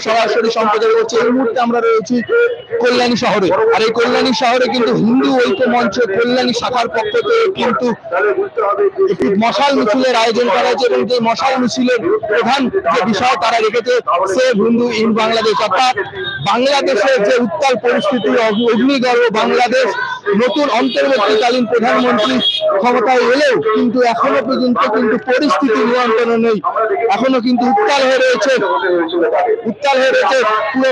সরাসরি সম্প্রচার এই মুহূর্তে আমরা রয়েছি কল্যাণী শহরে। আর এই কল্যাণী শহরে কিন্তু হিন্দু ঐক্য মঞ্চ কল্যাণী শাখার পক্ষ থেকে কিন্তু একটি মশাল মিছিলের আয়োজন করা হয়েছে এবং যে মশাল মিছিলের প্রধান যে বিষয় তারা রেখেছে সেভ হিন্দু ইন বাংলাদেশ। অর্থাৎ বাংলাদেশের যে উত্তাল পরিস্থিতি, অগ্নি- অগ্নিগর্ভ বাংলাদেশ নতুন অন্তর্বর্তীকালীন প্রধানমন্ত্রী ক্ষমতায় এলেও কিন্তু এখনও পর্যন্ত কিন্তু পরিস্থিতি নিয়ন্ত্রণে নেই। এখনও কিন্তু উত্তাল হয়ে রয়েছে। উত্তাল হয়ে রয়েছে পুরো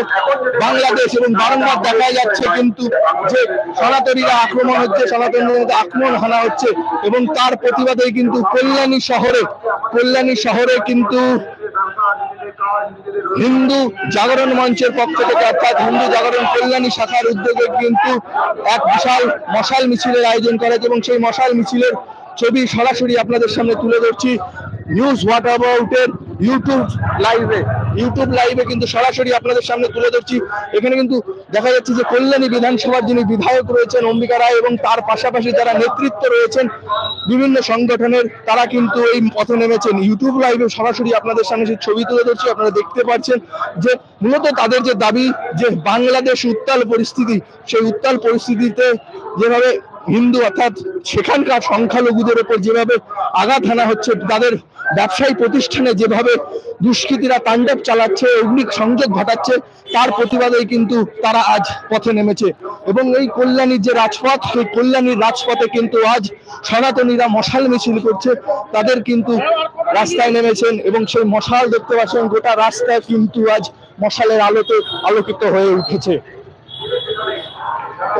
বাংলাদেশ এবং বারংবার দেখা যাচ্ছে কিন্তু যে সনাতনীরা আক্রমণ হচ্ছে, সনাতনীদের আক্রমণ হানা হচ্ছে এবং তার প্রতিবাদে কিন্তু কল্যাণী শহরে কল্যাণী শহরে কিন্তু হিন্দু জাগরণ মঞ্চের পক্ষ থেকে অর্থাৎ হিন্দু জাগরণ কল্যাণী শাখার উদ্যোগে কিন্তু এক বিশাল মশাল মিছিলের আয়োজন করা এবং সেই মশাল মিছিলের ছবি সরাসরি আপনাদের সামনে তুলে ধরছি। নিউজ হোয়াট অ্যাবাউটের ইউটিউব লাইভে। ইউটিউব লাইভে কিন্তু সরাসরি আপনাদের সামনে তুলে ধরছি। এখানে কিন্তু দেখা যাচ্ছে যে কল্যাণী বিধানসভার যিনি বিধায়ক রয়েছেন অম্বিকা রায় এবং তার পাশাপাশি যারা নেতৃত্ব রয়েছেন বিভিন্ন সংগঠনের, তারা কিন্তু এই পথে নেমেছেন। ইউটিউব লাইভে সরাসরি আপনাদের সামনে সেই ছবি তুলে ধরছি, আপনারা দেখতে পাচ্ছেন যে মূলত তাদের যে দাবি যে বাংলাদেশ উত্তাল পরিস্থিতি, সেই উত্তাল পরিস্থিতিতে যেভাবে হিন্দু অর্থাৎ সেখানকার সংখ্যালঘুদের ওপর যেভাবে আঘাত হানা হচ্ছে, তাদের ব্যবসায়ী প্রতিষ্ঠানে যেভাবে দুষ্কৃতীরা তাণ্ডব চালাচ্ছে অগ্নিক সংযোগ ঘটাচ্ছে, তার প্রতিবাদেই কিন্তু তারা আজ পথে নেমেছে। এবং এই কল্যাণীর যে রাজপথ, সেই কল্যাণীর রাজপথে কিন্তু আজ সনাতনীরা মশাল মিছিল করছে, তাদের কিন্তু রাস্তায় নেমেছেন এবং সেই মশাল দেখতে পাচ্ছেন, গোটা রাস্তায় কিন্তু আজ মশালের আলোতে আলোকিত হয়ে উঠেছে।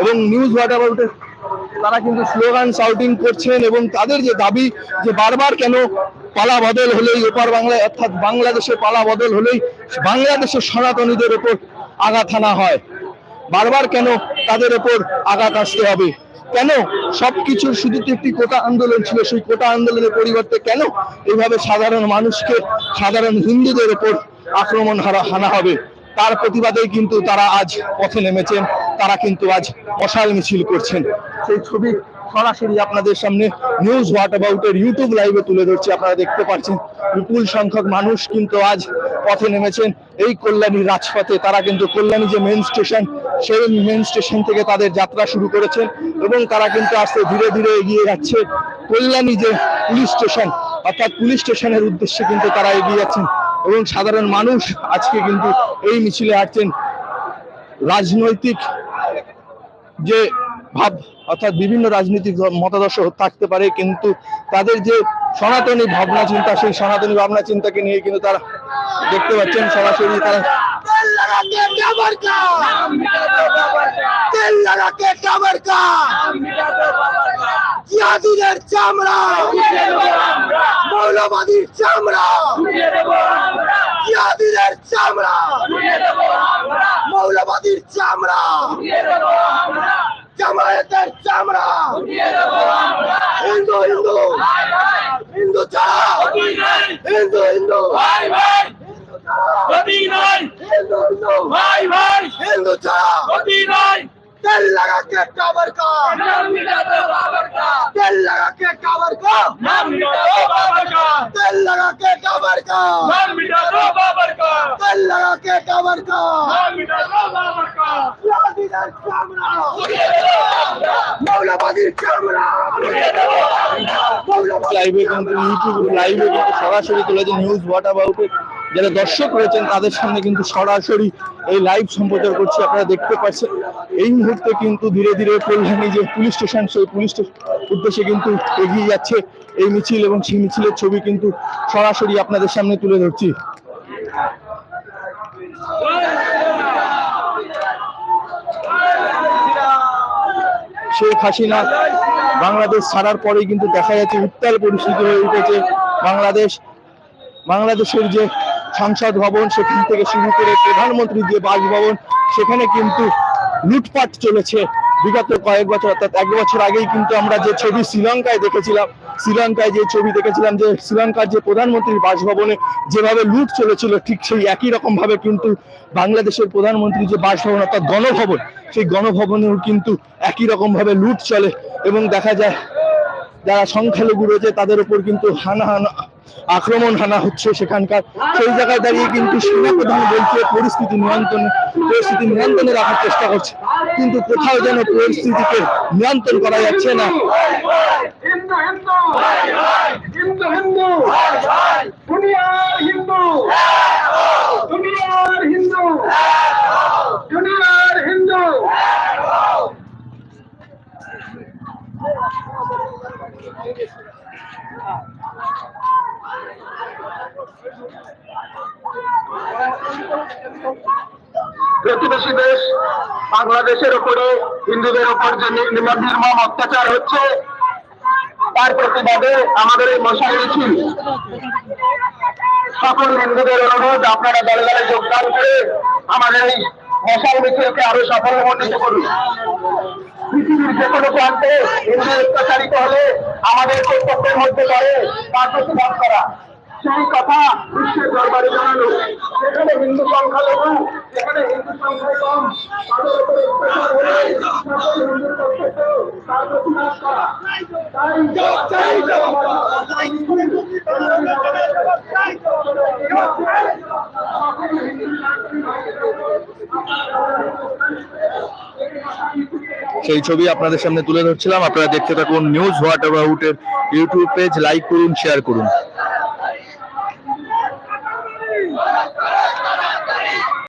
এবং নিউজ অ্যাবাউট তারা কিন্তু স্লোগান শাউটিং করছেন এবং তাদের যে দাবি যে বারবার কেন পালা বদল হলেই ওপার বাংলায় অর্থাৎ বাংলাদেশে পালা বদল হলেই বাংলাদেশের সনাতনীদের ওপর আঘাত হানা হয়। বারবার কেন তাদের ওপর আঘাত আসতে হবে? কেন সবকিছুর শুধু তো একটি কোটা আন্দোলন ছিল, সেই কোটা আন্দোলনের পরিবর্তে কেন এইভাবে সাধারণ মানুষকে, সাধারণ হিন্দুদের ওপর আক্রমণ হারা হানা হবে? তার প্রতিবাদেই কিন্তু তারা আজ পথে নেমেছেন। তারা কিন্তু আজ মশাল মিছিল করছেন। সেই ছবি সরাসরি আপনাদের সামনে নিউজ হোয়াট অ্যাবাউটের ইউটিউব লাইভে তুলে ধরছি, আপনারা দেখতে পাচ্ছেন। বিপুল সংখ্যক মানুষ কিন্তু আজ পথে নেমেছেন। এই কল্যাণী রাজপথে তারা কিন্তু কল্যাণী যে মেন স্টেশন সেই মেন স্টেশন থেকে তাদের যাত্রা শুরু করেছেন এবং তারা কিন্তু আস্তে ধীরে ধীরে এগিয়ে যাচ্ছে। কল্যাণী যে পুলিশ স্টেশন অর্থাৎ পুলিশ স্টেশনের উদ্দেশ্যে কিন্তু তারা এগিয়ে যাচ্ছেন এবং সাধারণ মানুষ আজকে কিন্তু এই মিছিলে আসছেন। রাজনৈতিক যে ভাব অর্থাৎ বিভিন্ন রাজনৈতিক মতাদর্শ থাকতে পারে, কিন্তু তাদের যে সনাতনী ভাবনা চিন্তা, সেই সনাতনী ভাবনা চিন্তাকে নিয়ে কিন্তু তারা দেখতে পাচ্ছেন সরাসরি তারা চামড়া চামড়া চামড়া, মৌলবাদীর চামড়া। আমরা। হিন্দু হিন্দু। হিন্দু ছাড়া। হিন্দু হিন্দু। ভাই ভাই হিন্দু হিন্দু। ভাই ভাই হিন্দু ছাড়া। তেল লাগা কে কাবার কা নাম মিটাতো বাবার কা তেল লাগা কে কাবার কা নাম মিটাতো বাবার কা তেল লাগা কে কাবার কা নাম মিটাতো বাবার কা তেল লাগা কে কাবার কা চামড়া। মৌলবাদীর লাইভে সরাসরি নিউজ হোয়াট যারা দর্শক রয়েছেন, তাদের সামনে কিন্তু সরাসরি এই লাইভ সম্প্রচার করছে, আপনারা দেখতে পাচ্ছেন। এই মুহূর্তে কিন্তু ধীরে ধীরে কল্যাণী যে পুলিশ স্টেশন সেই পুলিশ উদ্দেশ্যে কিন্তু এগিয়ে যাচ্ছে। এই মিছিল এবং সেই মিছিলের ছবি কিন্তু সরাসরি আপনাদের সামনে তুলে ধরছি। শেখ হাসিনা বাংলাদেশ ছাড়ার পরেই কিন্তু দেখা যাচ্ছে উত্তাল পরিস্থিতি হয়ে উঠেছে। বাংলাদেশ, বাংলাদেশের যে সংসদ ভবন সেখান থেকে শুরু করে প্রধানমন্ত্রীর যে বাসভবন, সেখানে কিন্তু লুটপাট চলেছে। বিগত কয়েক বছর, অর্থাৎ এক বছর আগেই কিন্তু আমরা যে ছবি শ্রীলঙ্কায় দেখেছিলাম শ্রীলঙ্কায় যে ছবি দেখেছিলাম যে শ্রীলঙ্কার যে প্রধানমন্ত্রীর বাসভবনে যেভাবে লুট চলেছিল, ঠিক সেই একই রকম ভাবে কিন্তু বাংলাদেশের প্রধানমন্ত্রী যে বাসভবন, অর্থাৎ গণভবন, সেই গণভবনেও কিন্তু একই রকম ভাবে লুট চলে এবং দেখা যায় যারা সংখ্যালঘু রয়েছে তাদের উপর কিন্তু হানা হানা, আক্রমণ হানা হচ্ছে সেখানকার। সেই জায়গায় দাঁড়িয়ে কিন্তু সেনাপ্রধান বলছে, পরিস্থিতি নিয়ন্ত্রণে পরিস্থিতি নিয়ন্ত্রণে রাখার চেষ্টা করছে। কিন্তু কোথাও যেন পরিস্থিতিকে নিয়ন্ত্রণ করা যাচ্ছে না। হিন্দু হিন্দু প্রতিবেশী দেশ, বাংলাদেশের উপরে হিন্দুদের উপর যে নির্মম অত্যাচার হচ্ছে, তার প্রতিবাদে আমাদের এই মশাল মিছিল। সকল হিন্দুদের অনুরোধ, আপনারা দলে দলে যোগদান করে আমাদের এই মশাল মিছিলকে আরও সফল সফলমণ্ডিত করুন। পৃথিবীর যে কোনো প্রান্তে হিন্দু অত্যাচারিত হলে আমাদের কর্তব্যের মধ্যে পড়ে তার প্রতিবাদ করা। সেই কথা বিশ্বের দরবারে জানানো যেখানে হিন্দু সংখ্যালঘু যেখানে হিন্দু সংখ্যা কম সেই ছবি আপনাদের সামনে তুলে ধরছিলাম। আপনারা দেখতে থাকুন নিউজ হোয়াট অ্যাবাউট এর ইউটিউব পেজ। লাইক করুন, শেয়ার করুন।